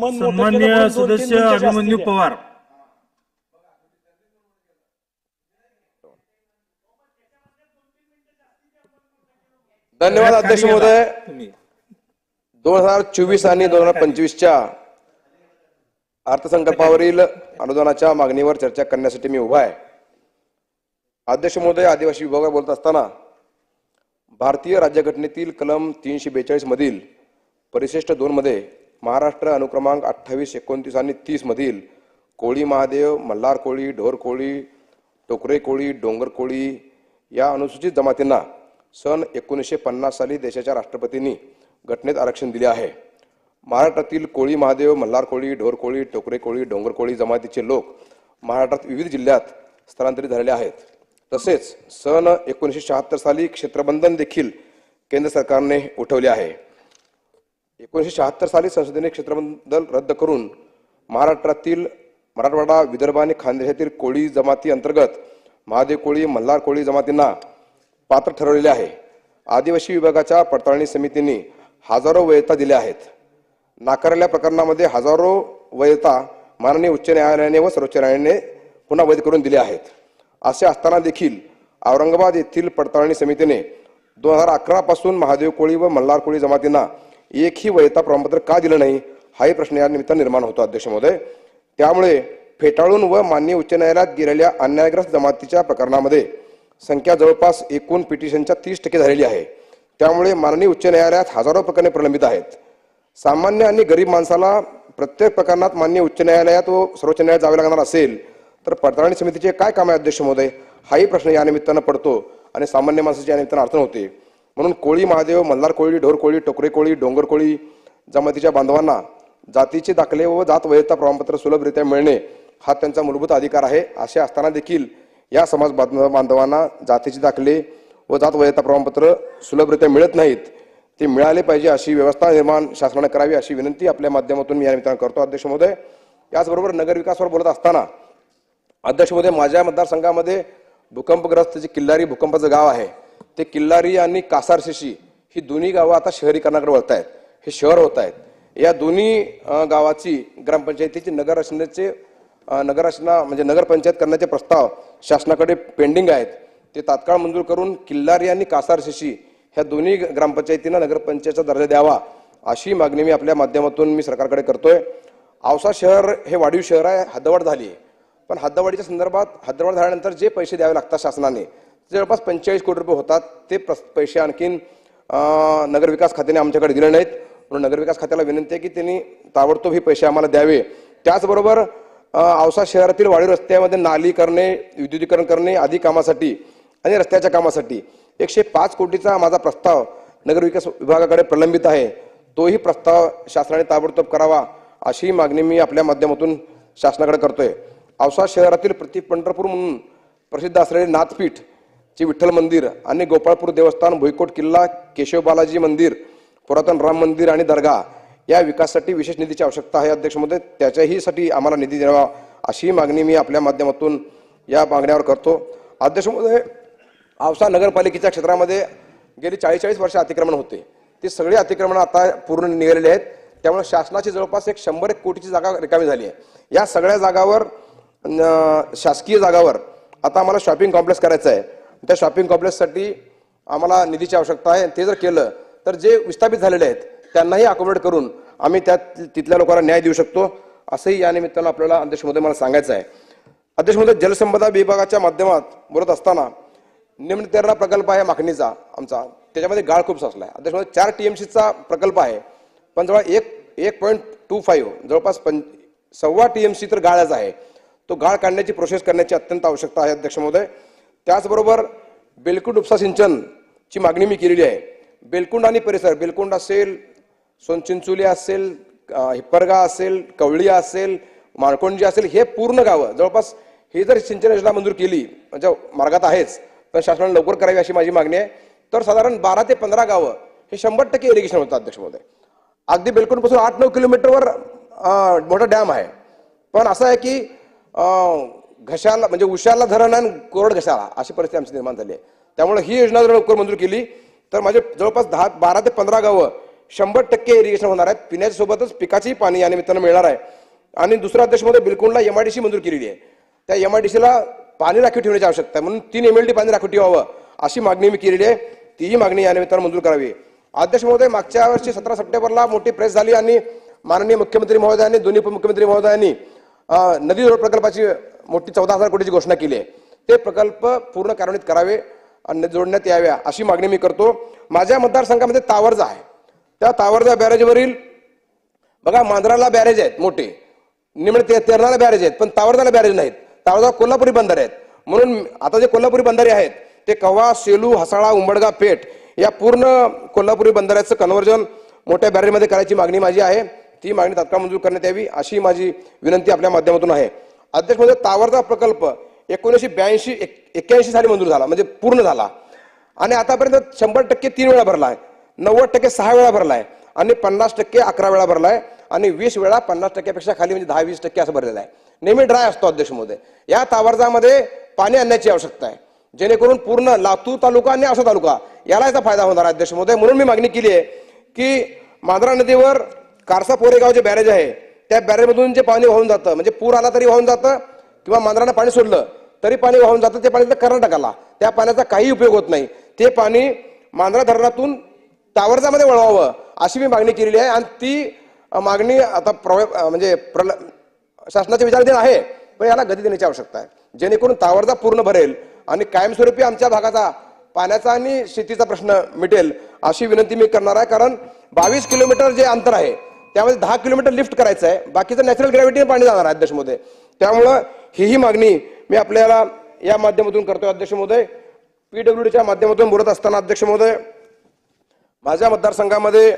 मन मोठं केलं सन्मान्य म्हणून दोन-तीन सदस्य अभिमन्यू द्या. पवार धन्यवाद अध्यक्ष महोदय तुम्ही. दोन हजार चोवीस आणि दोन हजार पंचवीसच्या अर्थसंकल्पावरील अनुदानाच्या मागणीवर चर्चा करण्यासाठी मी उभा आहे अध्यक्ष महोदय आदिवासी विभागावर बोलत असताना भारतीय राज्यघटनेतील कलम तीनशे बेचाळीस मधील परिशिष्ट दोन मध्ये महाराष्ट्र अनुक्रमांक अठ्ठावीस एकोणतीस आणि तीसमधील कोळी महादेव मल्हार कोळी ढोर कोळी टोकरे कोळी डोंगर कोळी या अनुसूचित जमातींना सन एकोणीसशे पन्नास साली देशाच्या राष्ट्रपतींनी घटनेत आरक्षण दिले आहे. महाराष्ट्रातील कोळी महादेव मल्हार कोळी ढोर कोळी टोकरे कोळी डोंगर कोळी जमातीचे लोक महाराष्ट्रात विविध जिल्ह्यात स्थलांतरित झालेले आहेत. तसेच सन एकोणीसशे शहात्तर साली क्षेत्रबंधन देखील केंद्र सरकारने उठवले आहे. एकोणीसशे शहात्तर साली संसदेने क्षेत्रबंधन रद्द करून महाराष्ट्रातील मराठवाडा विदर्भ आणि खानदेशातील कोळी जमाती अंतर्गत महादेव कोळी मल्हार कोळी जमातींना पात्र ठरवलेले आहे. आदिवासी विभागाच्या पडताळणी समितींनी हजारो वयता दिल्या आहेत. नाकारलेल्या प्रकरणामध्ये हजारो वयता माननीय उच्च न्यायालयाने व सर्वोच्च न्यायालयाने पुन्हा वैध करून दिले आहेत. असे असताना देखील औरंगाबाद येथील पडताळणी समितीने दोन हजार अकरा पासून महादेव कोळी व मल्हार कोळी जमातींना एकही वयता प्रमाणपत्र का दिलं नाही? हाही प्रश्न या निमित्तानं निर्माण होतो अध्यक्ष महोदय. त्यामुळे फेटाळून व मान्य उच्च न्यायालयात गेलेल्या अन्यायग्रस्त जमातीच्या प्रकरणामध्ये संख्या जवळपास एकूण पिटिशनच्या तीस टक्के झालेली आहे. त्यामुळे माननीय उच्च न्यायालयात हजारो प्रकरणे प्रलंबित आहेत. सामान्य आणि गरीब माणसाला प्रत्येक प्रकरणात मान्य उच्च न्यायालयात व सर्वोच्च न्यायालयात जावे लागणार असेल तर पडताळणी समितीचे काय काम आहे अध्यक्ष महोदय? हाही प्रश्न या निमित्तानं पडतो आणि सामान्य माणसाची या निमित्तानं अडचण होते. म्हणून कोळी महादेव मल्हार कोळी ढोर कोळी टोकरे कोळी डोंगर कोळी जमातीच्या बांधवांना जातीचे दाखले व जात वैधता प्रमाणपत्र सुलभरित्या मिळणे हा त्यांचा मूलभूत अधिकार आहे. असे असताना देखील या समाज बांध- बांधवांना जातीचे दाखले व जात वैधता प्रमाणपत्र सुलभरित्या मिळत नाहीत. ते मिळाले पाहिजे अशी व्यवस्था निर्माण शासनाने करावी अशी विनंती आपल्या माध्यमातून मी या निमित्तानं करतो. अध्यक्ष महोदय याचबरोबर नगरविकासवर बोलत असताना अध्यक्ष महोदय माझ्या मतदारसंघामध्ये भूकंपग्रस्त जे किल्लारी भूकंपाचं गाव आहे ते किल्लारी आणि कासारशेशी ही दोन्ही गावं आता शहरीकरणाकडे वळत आहेत हे शहर होत आहेत या दोन्ही गावाची ग्रामपंचायतीची नगररचनेचे नगररचना म्हणजे नगरपंचायत करण्याचे प्रस्ताव शासनाकडे पेंडिंग आहेत. ते तात्काळ मंजूर करून किल्लारी आणि कासारशेशी ह्या दोन्ही ग्रामपंचायतींना नगरपंचायतचा दर्जा द्यावा अशी मागणी मी आपल्या माध्यमातून मी सरकारकडे करतोय. औसा शहर हे वाढीव शहर आहे हद्दवाढ झाली. आहे पण हद्दवाढीच्या संदर्भात हद्दवाढ झाल्यानंतर जे पैसे द्यावे लागतात शासनाने जवळपास पंचेचाळीस कोटी रुपये होतात. ते प्रस- पैसे आणखीन नगरविकास खात्याने आमच्याकडे दिले नाहीत. म्हणून नगरविकास खात्याला विनंती आहे की त्यांनी ताबडतोब हे पैसे आम्हाला द्यावे. त्याचबरोबर औसा शहरातील वाढीव रस्त्यामध्ये नाली करणे विद्युतीकरण करणे आदी कामासाठी आणि रस्त्याच्या कामासाठी एकशे पाच कोटीचा माझा प्रस्ताव नगरविकास विभागाकडे प्रलंबित आहे. तोही प्रस्ताव शासनाने ताबडतोब करावा अशी मागणी मी आपल्या माध्यमातून शासनाकडे करतोय. औसा शहरातील प्रति पंढरपूर म्हणून प्रसिद्ध असलेले नाथपीठ जे विठ्ठल मंदिर आणि गोपाळपूर देवस्थान भुईकोट किल्ला केशव बालाजी मंदिर पुरातन राम मंदिर आणि दर्गा या विकासासाठी विशेष निधीची आवश्यकता आहे. अध्यक्ष महोदय त्याच्याहीसाठी आम्हाला निधी द्यावा अशी मागणी मी आपल्या माध्यमातून या मागण्यावर करतो. अध्यक्ष महोदय औसा नगरपालिकेच्या क्षेत्रामध्ये गेली चाळीस चाळीस वर्ष अतिक्रमण होते. ती सगळी अतिक्रमण आता पूर्ण निघालेली आहेत. त्यामुळे शासनाची जवळपास एक शंभर एक कोटीची जागा रिकामी झाली आहे. या सगळ्या जागावर शासकीय जागावर आता आम्हाला शॉपिंग कॉम्प्लेक्स करायचं आहे. त्या शॉपिंग कॉम्प्लेक्ससाठी आम्हाला निधीची आवश्यकता आहे. ते जर केलं तर जे विस्थापित झालेले आहेत त्यांनाही अकोमोडेट करून आम्ही त्या तिथल्या लोकांना न्याय देऊ शकतो. असंही या निमित्तानं आपल्याला अध्यक्ष महोदय मला सांगायचं आहे. अध्यक्ष महोदय जलसंपदा विभागाच्या माध्यमात बोलत असताना निम्नतेरणा प्रकल्प आहे मागणीचा आमचा. त्याच्यामध्ये गाळ खूप साचला आहे. अध्यक्ष महोदय चार सीचा प्रकल्प आहे. पण जवळ एक एक पॉईंट टू फाईव्ह जवळपास पं सव्वा टी एम सी तर गाळच आहे. तो गाळ काढण्याची प्रोसेस करण्याची अत्यंत आवश्यकता आहे अध्यक्ष महोदय त्याचबरोबर बेलकुंड उपसा सिंचनची मागणी मी केलेली आहे. बेलकुंड आणि परिसर बेलकुंड असेल सोनचिंचोली असेल हिप्परगा असेल कवळी असेल माळकोंडी असेल हे पूर्ण गावं जवळपास हे जर सिंचन योजना मंजूर केली म्हणजे मार्गात आहेच तर शासनाने लवकर करावी अशी माझी मागणी आहे. तर साधारण बारा ते पंधरा गावं हे शंभर टक्के इरिगेशन होतं अध्यक्ष महोदय. अगदी बेलकुंडपासून आठ नऊ किलोमीटरवर मोठा डॅम आहे. पण असं आहे की घशाला म्हणजे उशाला धरण आणि कोरड घशाला अशी परिस्थिती आमची निर्माण झाली आहे. त्यामुळे ही योजना जर लवकर मंजूर केली तर माझे जवळपास दहा बारा ते पंधरा गावं शंभर टक्के इरिगेशन होणार आहे पिण्याच्या सोबतच पिकाचीही पाणी या निमित्तानं मिळणार आहे. आणि दुसरा एम आय डी सी मंजूर केलेली आहे. त्या एम आय डी सीला पाणी राखीव ठेवण्याची आवश्यकता आहे. म्हणून तीन एम एल डी पाणी राखीव ठेवावं अशी मागणी मी केलेली आहे. तीही मागणी या निमित्तानं मंजूर करावी. अध्यक्ष महोदय मागच्या वर्षी सतरा सप्टेंबरला मोठी प्रेस झाली आणि माननीय मुख्यमंत्री महोदयांनी दोन्ही उपमुख्यमंत्री महोदयांनी नदी जोड प्रकल्पाची मोठी चौदा हजार कोटीची घोषणा केली आहे. ते प्रकल्प पूर्ण कार्यान्वित करावे आणि जोडण्यात याव्या अशी मागणी मी करतो. माझ्या मतदारसंघामध्ये तावरजा आहे. त्या तावरजा बॅरेजवरील बघा मांजराला बॅरेज आहेत मोठे. निमणे ते तेरणाला बॅरेज आहेत पण तावरजाला बॅरेज नाहीत. तावरजा कोल्हापुरी बंदर आहेत. म्हणून आता जे कोल्हापुरी बंधारे आहेत ते कवा सेलू हसाळा उंबडगा पेठ या पूर्ण कोल्हापुरी बंधाऱ्याचं कन्व्हर्जन मोठ्या बॅरेजमध्ये करायची मागणी माझी आहे. ती मागणी तात्काळ मंजूर करण्यात यावी अशी माझी विनंती आपल्या माध्यमातून आहे. अध्यक्ष म्हणजे तावरचा प्रकल्प एकोणीसशे ब्याऐंशी एक्क्याऐंशी साली मंजूर झाला म्हणजे पूर्ण झाला. आणि आतापर्यंत शंभर टक्के तीन वेळा भरला आहे नव्वद टक्के सहा वेळा भरला आहे आणि पन्नास टक्के अकरा वेळा भरला आहे आणि वीस वेळा पन्नास टक्क्यापेक्षा खाली म्हणजे दहा वीस टक्के असं भरलेलं आहे. नेहमी ड्राय असतो अध्यक्ष महोदय. या तावरजामध्ये पाणी आणण्याची आवश्यकता आहे. जेणेकरून पूर्ण लातूर तालुका आणि औसा तालुका याला याचा फायदा होणार आहे अध्यक्ष महोदय. म्हणून मी मागणी केली आहे की मांजरा नदीवर कारसा पोरेगाव जे बॅरेज आहे. त्या बॅरेजमधून जे पाणी वाहून जातं म्हणजे पूर आला तरी वाहून जातं किंवा मांजरानं पाणी सोडलं तरी पाणी वाहून जातं ते पाणी तर कर्नाटकाला. त्या पाण्याचा काही उपयोग होत नाही. ते पाणी मांजरा धरणातून तावरजामध्ये वळवावं अशी मी मागणी केलेली आहे. आणि ती मागणी आता प्रव म्हणजे प्रल शासनाचे विचाराधीन आहे पण याला गती देण्याची आवश्यकता आहे. जेणेकरून तावरजा पूर्ण भरेल आणि कायमस्वरूपी आमच्या भागाचा पाण्याचा आणि शेतीचा प्रश्न मिटेल अशी विनंती मी करणार आहे. कारण बावीस किलोमीटर जे अंतर आहे त्यामध्ये दहा किलोमीटर लिफ्ट करायचं आहे बाकीचं नॅचरल ग्रॅव्हिटीने पाणी जाणार आहे अध्यक्ष महोदय त्यामुळं हीही मागणी मी आपल्याला या माध्यमातून करतोय अध्यक्ष महोदय पीडब्ल्यूडीच्या माध्यमातून बोलत असताना अध्यक्ष महोदय माझ्या मतदारसंघामध्ये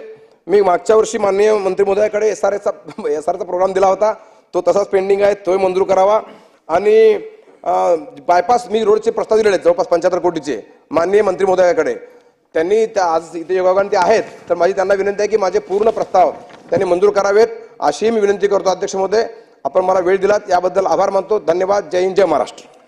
मी मागच्या वर्षी माननीय मंत्री महोदयाकडे एस आर एचा एस आरचा प्रोग्राम दिला होता. तो तसाच पेंडिंग आहे तोही मंजूर करावा. आणि बायपास मी रोडचे प्रस्ताव दिलेले आहेत जवळपास पंच्याहत्तर कोटीचे माननीय मंत्री महोदयाकडे त्यांनी त्या आज इथे योगाने ते आहेत. तर माझी त्यांना विनंती आहे की माझे पूर्ण प्रस्ताव त्यांनी मंजूर करावेत. अशीही मी विनंती करतो अध्यक्ष महोदय आपण मला वेळ दिलात याबद्दल आभार मानतो. धन्यवाद. जय हिंद जय महाराष्ट्र.